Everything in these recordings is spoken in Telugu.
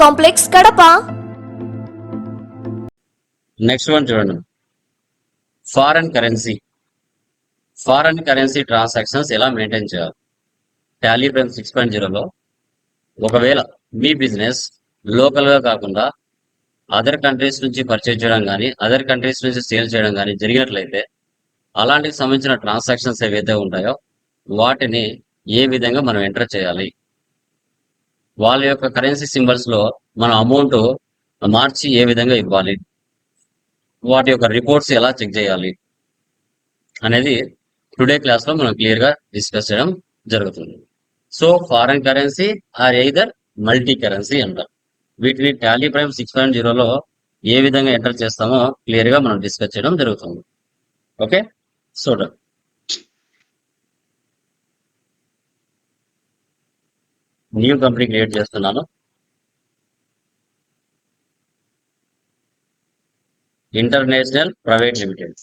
complex Kadapa. Next one చూడండి. Foreign currency foreign currency transactions ఎలా మెయింటైన్ చేయాలి? టాలీ ప్రైమ్ సిక్స్ పాయింట్ జీరోలో ఒకవేళ మీ బిజినెస్ లోకల్గా కాకుండా అదర్ కంట్రీస్ నుంచి పర్చేజ్ చేయడం కానీ అదర్ కంట్రీస్ నుంచి సేల్ చేయడం కానీ జరిగినట్లయితే అలాంటికి సంబంధించిన ట్రాన్సాక్షన్స్ ఏవైతే ఉంటాయో వాటిని ఏ విధంగా మనం ఎంటర్ చేయాలి? వాళ్ళ యొక్క కరెన్సీ సింబల్స్లో మన అమౌంట్ మార్చి ఏ విధంగా ఇవ్వాలి? వాటి యొక్క రిపోర్ట్స్ ఎలా చెక్ చేయాలి? అనేది టుడే క్లాస్లో మనం క్లియర్గా డిస్కస్ చేయడం జరుగుతుంది. So foreign currency or either multi currency అంటారు వీటిని టాలీ ప్రైమ్ సిక్స్ పాయింట్ జీరోలో ఏ విధంగా ఎంటర్ చేస్తామో క్లియర్గా మనం డిస్కస్ చేయడం జరుగుతుంది. ఓకే చూడండి న్యూ కంపెనీ క్రియేట్ చేస్తున్నాను. International private limited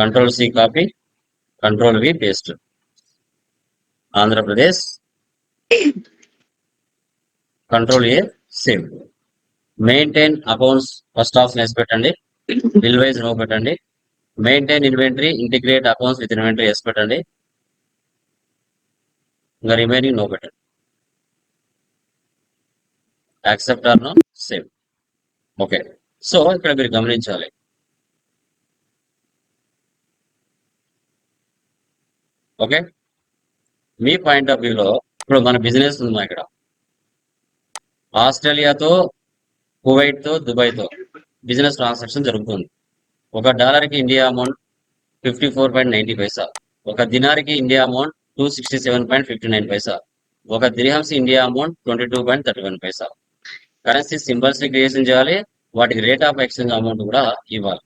control C copy control V paste Andhra Pradesh control A save maintain accounts first off yes పెట్టండి. బిల్ వైజ్ నో పెట్టండి. Maintain inventory integrate accounts with inventory వేసి పెట్టండి. ఇంకా రిమైనింగ్ నో పెట్టండి. Accept or no save. Okay. So ఇక్కడ మీరు గమనించాలి. ఓకే? మీ పాయింట్ ఆఫ్ వ్యూలో ఇప్పుడు మన బిజినెస్ ఉంది మా ఇక్కడ. ఆస్ట్రేలియాతో కువైట్తో దుబాయ్తో బిజినెస్ ట్రాన్సాక్షన్ జరుగుతుంది. ఒక డాలర్కి India amount fifty four point ninety పైసా. ఒక దినార్కి India amount two sixty seven point fifty nine పైసా. ఒక dirhams India amount twenty two point thirty one పైసా. కరెన్సీ సింబల్స్ని క్రియేషన్ చేయాలి. వాటికి రేట్ ఆఫ్ ఎక్స్చేంజ్ అమౌంట్ కూడా ఇవ్వాలి.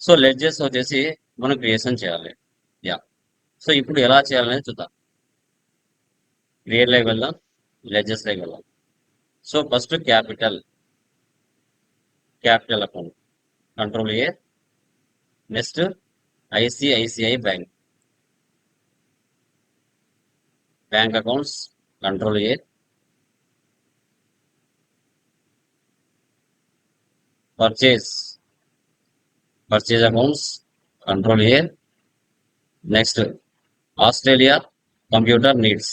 సో లెడ్జెస్ వచ్చేసి మనం క్రియేషన్ చేయాలి. యా సో ఇప్పుడు ఎలా చేయాలనేది చూద్దాం. క్రియేట్ లైక్ వెళ్దాం. లెడ్జెస్ లైక్ వెళ్దాం. So first capital capital account control A next ICICI bank bank accounts control A purchase purchase amounts. Control here next Australia computer needs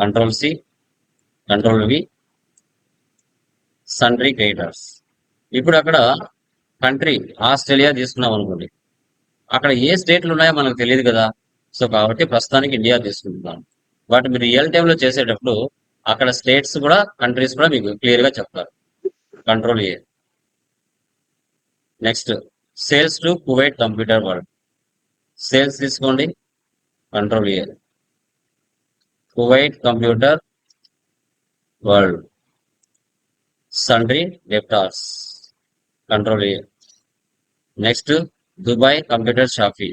control C control V sundry creditors ఇప్పుడు అక్కడ కంట్రీ ఆస్ట్రేలియా తీసుకున్నాం అనుకోండి. అక్కడ ఏ స్టేట్లు ఉన్నాయో మనకు తెలియదు కదా. సో కాబట్టి ప్రస్తుతానికి ఇండియా తీసుకుంటున్నాం. బట్ మీరు రియల్ టైంలో చేసేటప్పుడు అక్కడ స్టేట్స్ కూడా కంట్రీస్ కూడా మీకు క్లియర్గా చెప్తారు. Control A next sales to Kuwait computer world sales తీసుకోండి control A Kuwait computer world sundry debtors control A next Dubai computer shoppe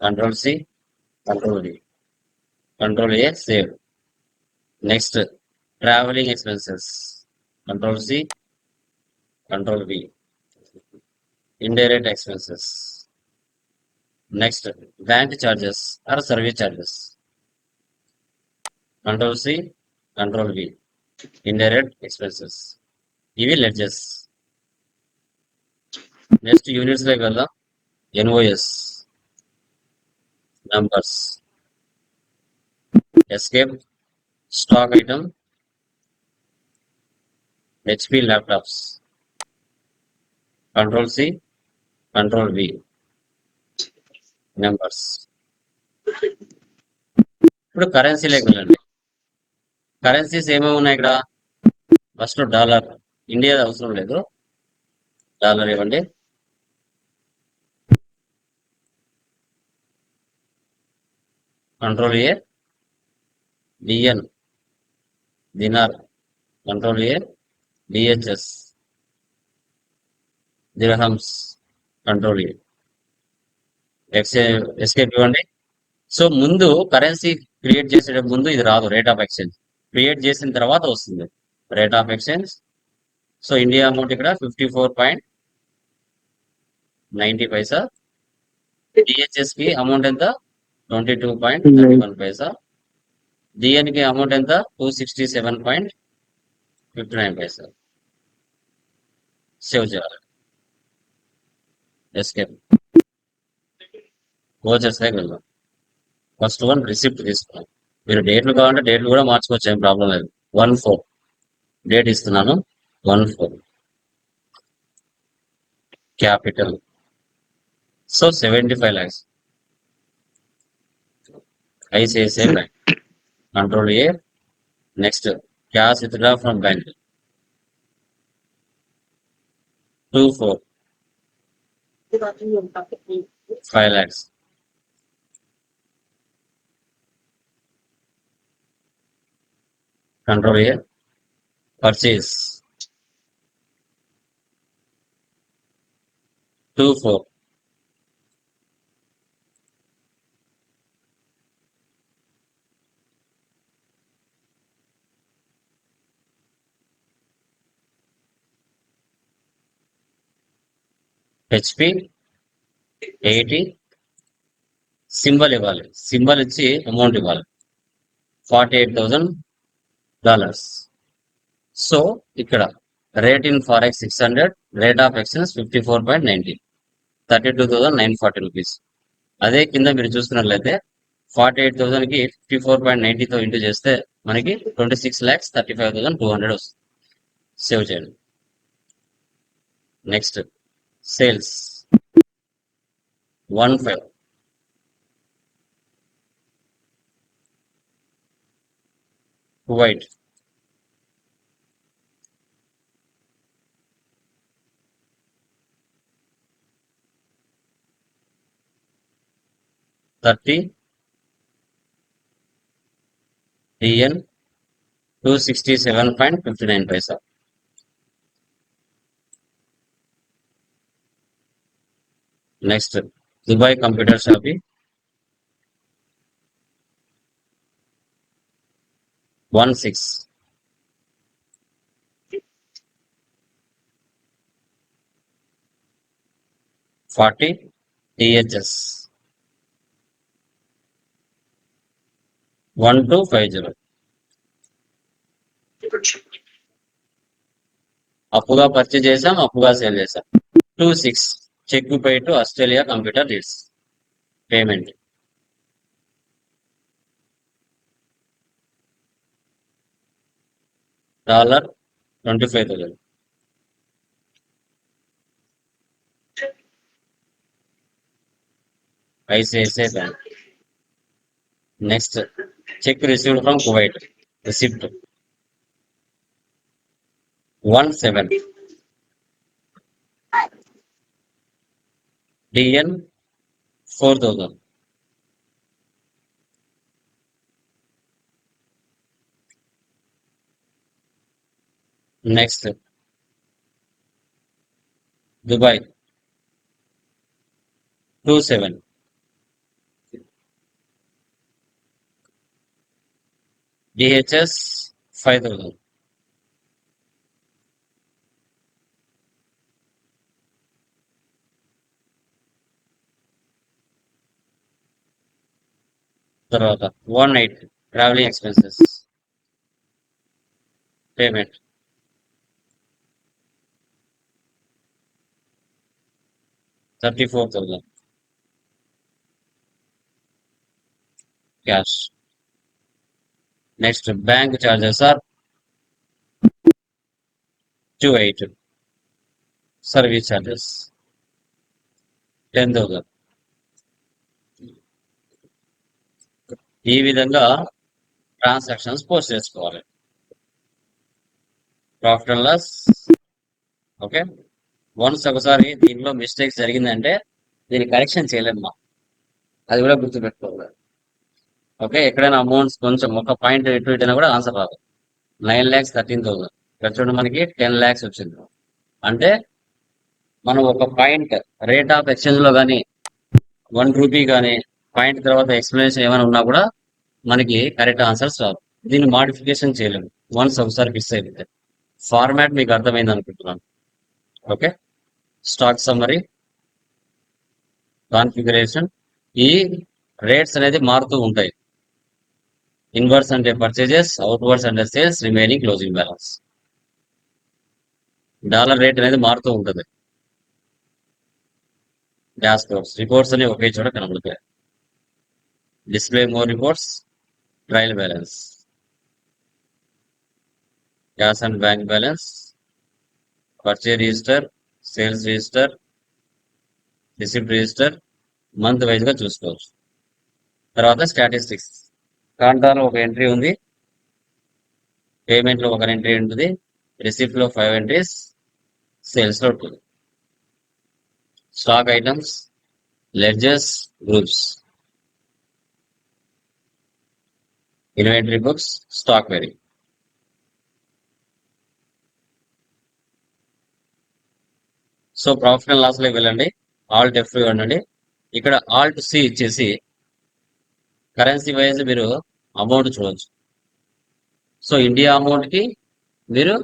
control C control D control A save next travelling expenses control C control B indirect expenses next bank charges or service charges control C control V indirect expenses ఇవి లెడ్జెస్ నెక్స్ట్ యూనిట్స్లోకి వెళ్దాం NOS numbers escape stock item HP laptops control C control V numbers ఇప్పుడు కరెన్సీలోకి వెళ్ళండి కరెన్సీస్ ఏమేమి ఉన్నాయి ఇక్కడ? ఫస్ట్ డాలర్ ఇండియా అవసరం లేదు. డాలర్ ఇవ్వండి. Control A DN dinar control A DHS dirhams control A x escape ఇవ్వండి. సో ముందు కరెన్సీ క్రియేట్ చేసే ముందు ఇది రాదు రేట్ ఆఫ్ ఎక్స్చేంజ్. క్రియేట్ చేసిన తర్వాత వస్తుంది rate of exchange. So India amount ఇక్కడ ఫిఫ్టీ ఫోర్ పాయింట్ నైన్టీ పైసా? డిహెచ్ఎస్కి అమౌంట్ ఎంత? Twenty two point thirty one పైసా? డిఎన్కి అమౌంట్ ఎంత? Two sixty seven point fifty nine పైసా? సేవ్ చేయాలి. ఎస్కేప్ కోచెస్ వెళ్దాం ఫస్ట్ వన్ రిసిప్ట్ తీసుకున్నాం మీరు డేట్లు కావాలంటే డేట్లు కూడా మార్చుకోవచ్చు ఏం ప్రాబ్లం లేదు. వన్ ఫోర్ డేట్ ఇస్తున్నాను. One four capital so seventy five lakhs ICICI bank control A next cash withdraw from bank two four five lakhs control here purchase two four HP eighty symbol ఇవ్వాలి. సింబల్ ఇచ్చి అమౌంట్ ఇవ్వాలి. Forty eight thousand dollars so ఇక్కడ rate in forex six hundred rate of exchange fifty four point ninety thirty two thousand nine forty rupees అదే కింద మీరు చూసుకున్నట్లయితే ఫార్టీ ఎయిట్ థౌసండ్కి ఫిఫ్టీ ఫోర్ పాయింట్ నైన్టీతో ఇంటూ చేస్తే మనకి twenty six lakhs thirty five thousand two hundred వస్తుంది. సేవ్ చేయండి. Next sales. One five. Kuwait thirty. DN two sixty seven point fifty nine పైసా. Next Dubai computer shoppe one six forty THS one two five zero అప్పుగా పర్చేజ్ చేసాం అప్పుగా సేల్ చేసాం. Two six cheque pay to Australia computer needs payment. Dollar twenty five thousand. ICICI bank. Next cheque received from Kuwait. Receipt. One seven. DN four thousand next. Dubai. Two seven. DHS five thousand తర్వాత one eight travelling expenses payment thirty four thousand cash next bank charges or two eight service charges ten thousand ఈ విధంగా ట్రాన్సాక్షన్స్ పోస్ట్ చేసుకోవాలి. Profit and loss okay once ఒకసారి దీనిలో మిస్టేక్ జరిగిందంటే దీన్ని కరెక్షన్ చేయలేమ్మా. అది కూడా గుర్తుపెట్టుకోవాలి. ఓకే ఎక్కడైనా అమౌంట్స్ కొంచెం ఒక పాయింట్ ఎటు ఇటు కూడా ఆన్సర్ రాదు. నైన్ ల్యాక్స్ థర్టీన్ థౌసండ్ ఇక్కడ చూడండి మనకి టెన్ ల్యాక్స్ వచ్చింది. అంటే మనం ఒక పాయింట్ రేట్ ఆఫ్ ఎక్స్చేంజ్లో కానీ వన్ రూపీ కానీ పాయింట్ తర్వాత ఎక్స్ప్లెనేషన్ ఏమైనా ఉన్నా కూడా మనకి కరెక్ట్ ఆన్సర్స్ రావు. దీన్ని మాడిఫికేషన్ చేయలేము. వన్స్ ఒకసారి ఫిక్స్ అయిపోతే. ఫార్మాట్ మీకు అర్థమైంది అనుకుంటున్నాను. ఓకే స్టాక్ సమ్మరీ కాన్ఫిగరేషన్ ఈ రేట్స్ అనేది మారుతూ ఉంటాయి. ఇన్వర్స్ అంటే పర్చేజెస్ అవుట్వర్స్ అంటే sales remaining closing balance dollar rate అనేది మారుతూ ఉంటుంది. డాష్ బోర్డ్స్ రిపోర్ట్స్ అనేవి ఒకే చోట కనబడతాయి. Display more reports trial balance cash and bank balance purchase register sales register receipt register month వైజ్గా చూసుకోవచ్చు. తర్వాత స్టాటిస్టిక్స్ కాంటాలో ఒక ఎంట్రీ ఉంది. పేమెంట్లో ఒక ఎంట్రీ ఉంటుంది. రిసిప్ట్లో ఫైవ్ ఎంట్రీస్ సేల్స్లో two stock items ledgers groups inventory books stock very. So profit and లాస్లోకి వెళ్ళండి ఆల్ట్ ఎఫ్ ఉండండి. ఇక్కడ ఆల్ట్ సి ఇచ్చేసి కరెన్సీ వైజ్ మీరు అమౌంట్ చూడవచ్చు సో ఇండియా అమౌంట్కి మీరు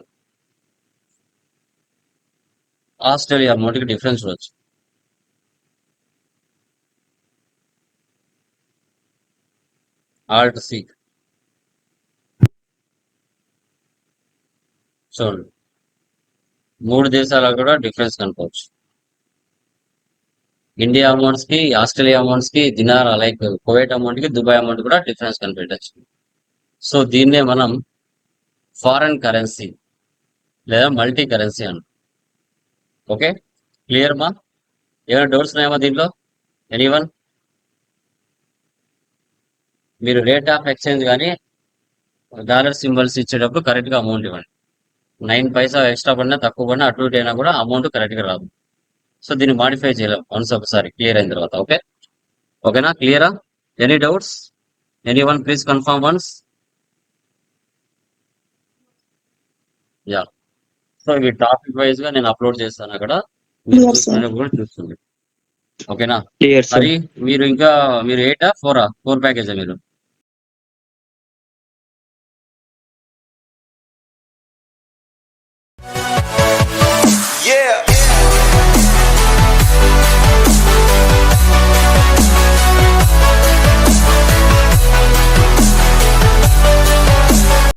ఆస్ట్రేలియా అమౌంట్కి డిఫరెన్స్ చూడవచ్చు ఆల్ట్ సి చూడండి మూడు దేశాలకు కూడా డిఫరెన్స్ కనుకోవచ్చు ఇండియా అమౌంట్స్కి ఆస్ట్రేలియా అమౌంట్స్కి దినార్ లైక్ కువైట్ అమౌంట్కి దుబాయ్ అమౌంట్ కూడా డిఫరెన్స్ కనిపెట్టచ్చు. సో దీన్నే మనం ఫారెన్ కరెన్సీ లేదా మల్టీ కరెన్సీ అంట. ఓకే? క్లియర్ మా? ఏమైనా డౌట్స్ ఉన్నాయమ్మా దీంట్లో? ఎనీవన్? మీరు రేట్ ఆఫ్ ఎక్స్చేంజ్ కానీ డాలర్ సింబల్స్ ఇచ్చేటప్పుడు కరెక్ట్గా అమౌంట్ ఇవ్వండి. నైన్ పైసా ఎక్స్ట్రా పడినా తక్కువ పడినా అటు ఇటు అయినా కూడా అమౌంట్ కరెక్ట్గా రాదు. సో దీన్ని మాడిఫై చేయలేం. వన్స్ ఒకసారి క్లియర్ అయిన తర్వాత ఓకే? ఓకేనా? క్లియరా any doubts any one please confirm once ya so ఇవి టాపిక్ వైజ్గా నేను అప్లోడ్ చేస్తాను అక్కడ. కూడా చూస్తుంది ఓకేనా? క్లియర్ సార్ మరి మీరు ఇంకా మీరు ఎయిటా ఫోరా ఫోర్ ప్యాకేజా మీరు? Yeah.